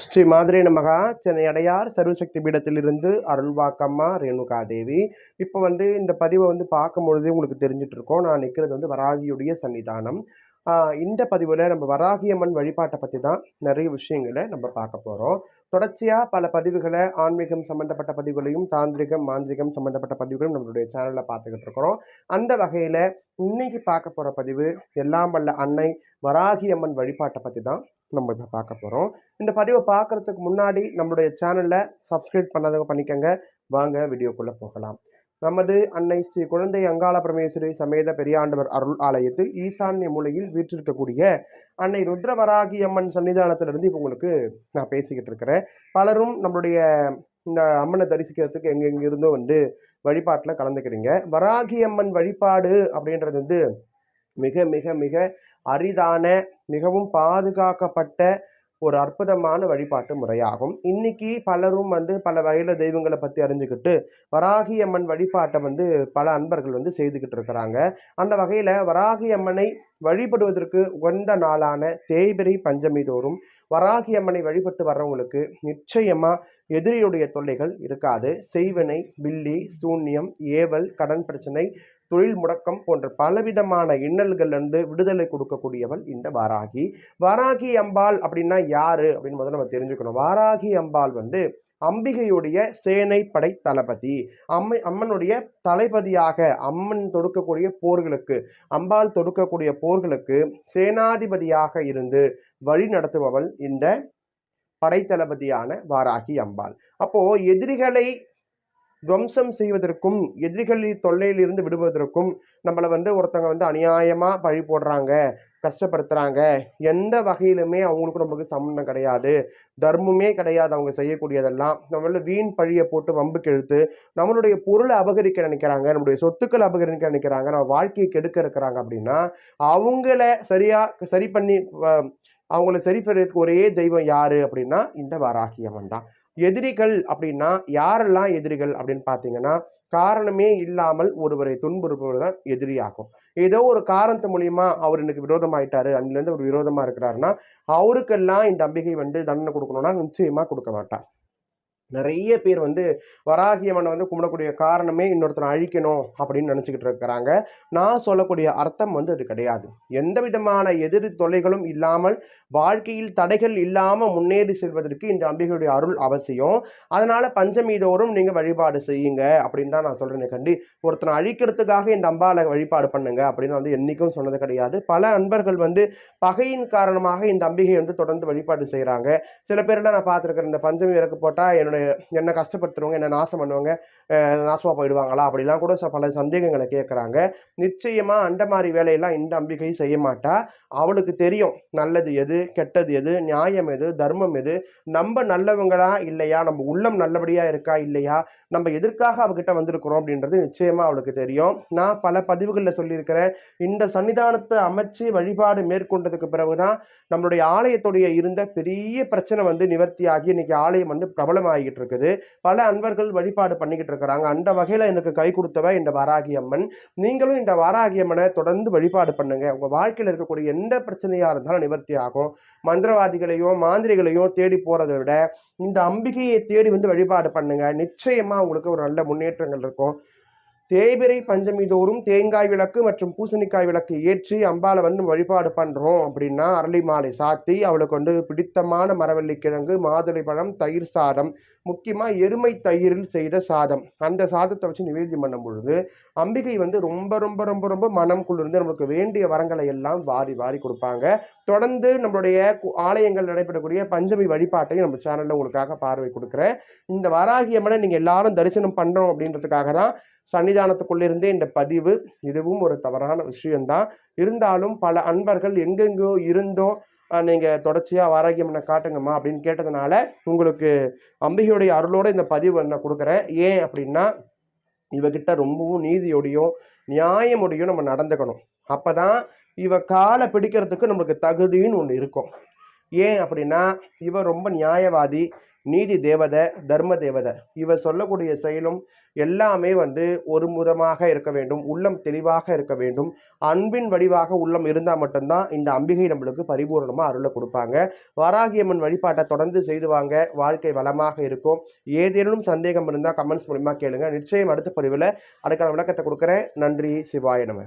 ஸ்ரீ மாதிரி நமகா சென்னை அடையார் சர்வசக்தி பீடத்திலிருந்து அருள்வாக்கம்மா ரேணுகா தேவி இப்போ வந்து இந்த பதிவை வந்து பார்க்கும் பொழுதே உங்களுக்கு தெரிஞ்சிட்டு இருக்கோம் நான் நிற்கிறது வந்து வராகியுடைய சன்னிதானம். இந்த பதிவில் நம்ம வராகியம்மன் வழிபாட்டை பற்றி தான் நிறைய விஷயங்களை நம்ம பார்க்க போகிறோம் தொடர்ச்சியாக பல பதிவுகளை ஆன்மீகம் சம்மந்தப்பட்ட பதிவுகளையும் தாந்திரிகம் மாந்திரிகம் சம்மந்தப்பட்ட பதிவுகளையும் நம்மளுடைய சேனலில் பார்த்துக்கிட்டு இருக்கிறோம். அந்த வகையில் இன்னைக்கு பார்க்க போகிற பதிவு எல்லாம் வல்ல அன்னை வராகியம்மன் வழிபாட்டை பற்றி தான். நம்ம இப்போ பார்க்க போகிறோம் இந்த பதிவை பார்க்கறதுக்கு முன்னாடி நம்மளுடைய சேனலில் சப்ஸ்கிரைப் பண்ணாதவங்க பண்ணிக்கங்க. வாங்க வீடியோக்குள்ளே போகலாம். நமது அன்னை ஸ்ரீ குழந்தை அங்காள பரமேஸ்வரி சமேத பெரியாண்டவர் அருள் ஆலயத்தில் ஈசான்ய மூலையில் வீற்றிருக்கக்கூடிய அன்னை ருத்ரவராகி அம்மன் சன்னிதானத்திலிருந்து இப்போ உங்களுக்கு நான் பேசிக்கிட்டு இருக்கிறேன். பலரும் நம்மளுடைய இந்த அம்மனை தரிசிக்கிறதுக்கு எங்கெங்கிருந்தோ வந்து வழிபாட்டில் கலந்துக்கிறீங்க. வராகி அம்மன் வழிபாடு அப்படின்றது வந்து மிக மிக மிக அரிதான மிகவும் பாதுகாக்கப்பட்ட ஒரு அற்புதமான வழிபாட்டு முறையாகும். இன்னைக்கு பலரும் வந்து பல வகையில் தெய்வங்களை பற்றி அறிஞ்சுக்கிட்டு வராகி அம்மன் வழிபாட்டை வந்து பல அன்பர்கள் வந்து செய்துக்கிட்டு இருக்கிறாங்க. அந்த வகையில் வராகி அம்மனை வழிபடுவதற்கு உகந்த நாளான தேய்பிரை பஞ்சமி தோறும் வராகி அம்மனை வழிபட்டு வர்றவங்களுக்கு நிச்சயமா எதிரியுடைய தொல்லைகள் இருக்காது. செய்வினை பில்லி சூன்யம் ஏவல் கடன் பிரச்சனை தொழில் முடக்கம் போன்ற பலவிதமான இன்னல்கள்லேருந்து விடுதலை கொடுக்கக்கூடியவள் இந்த வாராகி. வாராகி அம்பாள் அப்படின்னா யாரு அப்படின்னு முதல்ல நம்ம தெரிஞ்சுக்கணும். வாராகி அம்பாள் வந்து அம்பிகையுடைய சேனைப்படை தளபதி. அம்மை அம்மனுடைய தளபதியாக அம்மன் தொடுக்கக்கூடிய போர்களுக்கு அம்பாள் தொடுக்கக்கூடிய போர்களுக்கு சேனாதிபதியாக இருந்து வழி நடத்துபவள் இந்த படைத்தளபதியான வாராகி அம்பாள். அப்போ எதிரிகளை துவம்சம் செய்வதற்கும் எதிரிகளின் தொல்லையிலிருந்து விடுவதற்கும் நம்மளை வந்து ஒருத்தவங்க வந்து அநியாயமாக பழி போடுறாங்க கஷ்டப்படுத்துகிறாங்க எந்த வகையிலுமே அவங்களுக்கு நம்மளுக்கு சம்மந்தம் கிடையாது. தர்மமே கிடையாது அவங்க செய்யக்கூடியதெல்லாம். நம்மள வீண் பழியை போட்டு வம்புக்கு இழுத்து நம்மளுடைய பொருளை அபகரிக்க நினைக்கிறாங்க நம்மளுடைய சொத்துக்களை அபகரிக்க நினைக்கிறாங்க நம்ம வாழ்க்கையை கெடுக்க இருக்கிறாங்க அப்படின்னா அவங்கள சரியாக சரி பண்ணி வ- அவங்கள சரி பெறதுக்கு ஒரே தெய்வம் யாரு அப்படின்னா இந்த வராகி அம்மன் தான் எதிரிகள் அப்படின்னா யாரெல்லாம் எதிரிகள் அப்படின்னு பார்த்தீங்கன்னா காரணமே இல்லாமல் ஒருவரை துன்புறுப்பவர் தான் எதிரியாகும். ஏதோ ஒரு காரணத்து மூலியமா அவர் எனக்கு விரோதமாயிட்டாரு அங்கிலேருந்து ஒரு விரோதமா இருக்கிறாருன்னா அவருக்கெல்லாம் இந்த அம்பிகை வந்து தண்டனை கொடுக்கணும்னா நிச்சயமா கொடுக்க மாட்டார். நிறைய பேர் வந்து வராகியம்மனை வந்து கும்பிடக்கூடிய காரணமே இன்னொருத்தனை அழிக்கணும் அப்படின்னு நினச்சிக்கிட்டு இருக்கிறாங்க. நான் சொல்லக்கூடிய அர்த்தம் வந்து அது கிடையாது. எந்த விதமான எதிர் தொலைகளும் இல்லாமல் வாழ்க்கையில் தடைகள் இல்லாமல் முன்னேறி செல்வதற்கு இந்த அம்பிகையுடைய அருள் அவசியம். அதனால் பஞ்சமி தோறும் நீங்கள் வழிபாடு செய்யுங்க அப்படின்னு தான் நான் சொல்கிறேன் கண்டி. ஒருத்தனை அழிக்கிறதுக்காக இந்த அம்பாவை வழிபாடு பண்ணுங்க அப்படின்னு வந்து என்றைக்கும் சொன்னது கிடையாது. பல அன்பர்கள் வந்து பகையின் காரணமாக இந்த அம்பிகை வந்து தொடர்ந்து வழிபாடு செய்கிறாங்க சில பேர்லாம் நான் பார்த்துருக்கேன் இந்த பஞ்சமி விளக்கு போட்டால் என்னுடைய என்னை கஷ்டப்படுத்துறவங்க என்ன நாசம் பண்ணுவாங்க நாசமாக போயிடுவாங்களா? அப்படிலாம் கூட ச- பல சந்தேகங்களை கேட்குறாங்க நிச்சயமாக அந்த மாதிரி வேலையெல்லாம் இந்த அம்பிகை செய்ய மாட்டா. அவளுக்கு தெரியும் நல்லது எது கெட்டது எது நியாயம் எது தர்மம் எது. நம்ம நல்லவங்களா இல்லையா? நம்ம உள்ளம் நல்லபடியாக இருக்கா இல்லையா? நம்ம எதற்காக அவகிட்ட வந்திருக்கிறோம் அப்படின்றது நிச்சயமாக அவளுக்கு தெரியும். நான் பல பதிவுகளில் சொல்லியிருக்கிறேன். இந்த சன்னிதானத்தை அமைச்சு வழிபாடு மேற்கொண்டதுக்கு பிறகுதான் நம்மளுடைய ஆலயத்துடைய இருந்த பெரிய பிரச்சனை வந்து நிவர்த்தியாகி இன்னைக்கு ஆலயம் வந்து பிரபலமாகிட்டு இருக்குது பல அன்பர்கள் வழிபாடு பண்ணிக்கிட்டு இருக்கிறாங்க அந்த வகையில் எனக்கு கை கொடுத்தவ இந்த வாராகி அம்மன். நீங்களும் இந்த வாராகி அம்மனை தொடர்ந்து வழிபாடு பண்ணுங்க. உங்க வாழ்க்கையில் இருக்கக்கூடிய எந்த பிரச்சனையாக இருந்தாலும் நிவர்த்தி ஆகும். மந்திரவாதிகளையும் மாந்திரிகளையும் தேடி போறதை விட இந்த அம்பிகையை தேடி வந்து வழிபாடு பண்ணுங்க. நிச்சயமா உங்களுக்கு ஒரு நல்ல முன்னேற்றங்கள் இருக்கும். தேய்பிரை பஞ்சமி தோறும் தேங்காய் விளக்கு மற்றும் பூசணிக்காய் விளக்கு ஏற்றி அம்பாளை வந்து வழிபாடு பண்ணுறோம் அப்படின்னா அரளி மாலை சாத்தி அவளுக்கு வந்து பிடித்தமான மரவள்ளி கிழங்கு மாதுளை பழம் தயிர் சாதம் முக்கியமாக எருமை தயிரில் செய்த சாதம். அந்த சாதத்தை வச்சு நிவேதியம் பண்ணும் பொழுது அம்பிகை வந்து ரொம்ப ரொம்ப ரொம்ப ரொம்ப மனம் குளிர்ந்து நம்மளுக்கு வேண்டிய வரங்களை எல்லாம் வாரி வாரி கொடுப்பாங்க. தொடர்ந்து நம்மளுடைய கு- ஆலயங்கள் நடைபெறக்கூடிய பஞ்சமி வழிபாட்டையும் நம்ம சேனலில் உங்களுக்காக பார்வை கொடுக்குறேன். இந்த வராகி நீங்கள் எல்லாரும் தரிசனம் பண்ணுறோம் அப்படின்றதுக்காக தான் சன்னிதானத்துக்குள்ளிருந்தே இந்த பதிவு இதுவும் ஒரு தவறான விஷயம்தான் இருந்தாலும் பல அன்பர்கள் எங்கெங்கோ இருந்தோ நீங்கள் தொடர்ச்சியாக ஆரோக்கியம் வாராகியம்மனை காட்டுங்கம்மா அப்படின்னு கேட்டதுனால உங்களுக்கு அம்பிகையுடைய அருளோடு இந்த பதிவு நான் கொடுக்குறேன். ஏன் அப்படின்னா இவகிட்ட ரொம்பவும் நீதியோடையும் நியாயமுடையும் நம்ம நடந்துக்கணும். அப்போ தான் இவ காலை பிடிக்கிறதுக்கு நம்மளுக்கு தகுதின்னு ஒன்று இருக்கும். ஏன் அப்படின்னா இவ ரொம்ப நியாயவாதி. நீதி தேவதை தர்ம தேவதை. இவர் சொல்லக்கூடிய செயலும் எல்லாமே வந்து ஒரு முறமாக இருக்க வேண்டும் உள்ளம் தெளிவாக இருக்க வேண்டும். அன்பின் வடிவாக உள்ளம் இருந்தால் மட்டும்தான் இந்த அம்பிகை நம்மளுக்கு பரிபூர்ணமாக அருளை கொடுப்பாங்க. வராகியம்மன் வழிபாட்டை தொடர்ந்து செய்து வாங்க வாழ்க்கை வளமாக இருக்கும். ஏதேனும் சந்தேகம் இருந்தால் கமெண்ட்ஸ் மூலிமா கேளுங்க. நிச்சயம் அடுத்த பதிவில் அதுக்கான விளக்கத்தை கொடுக்குறேன். நன்றி சிவாய நம்ம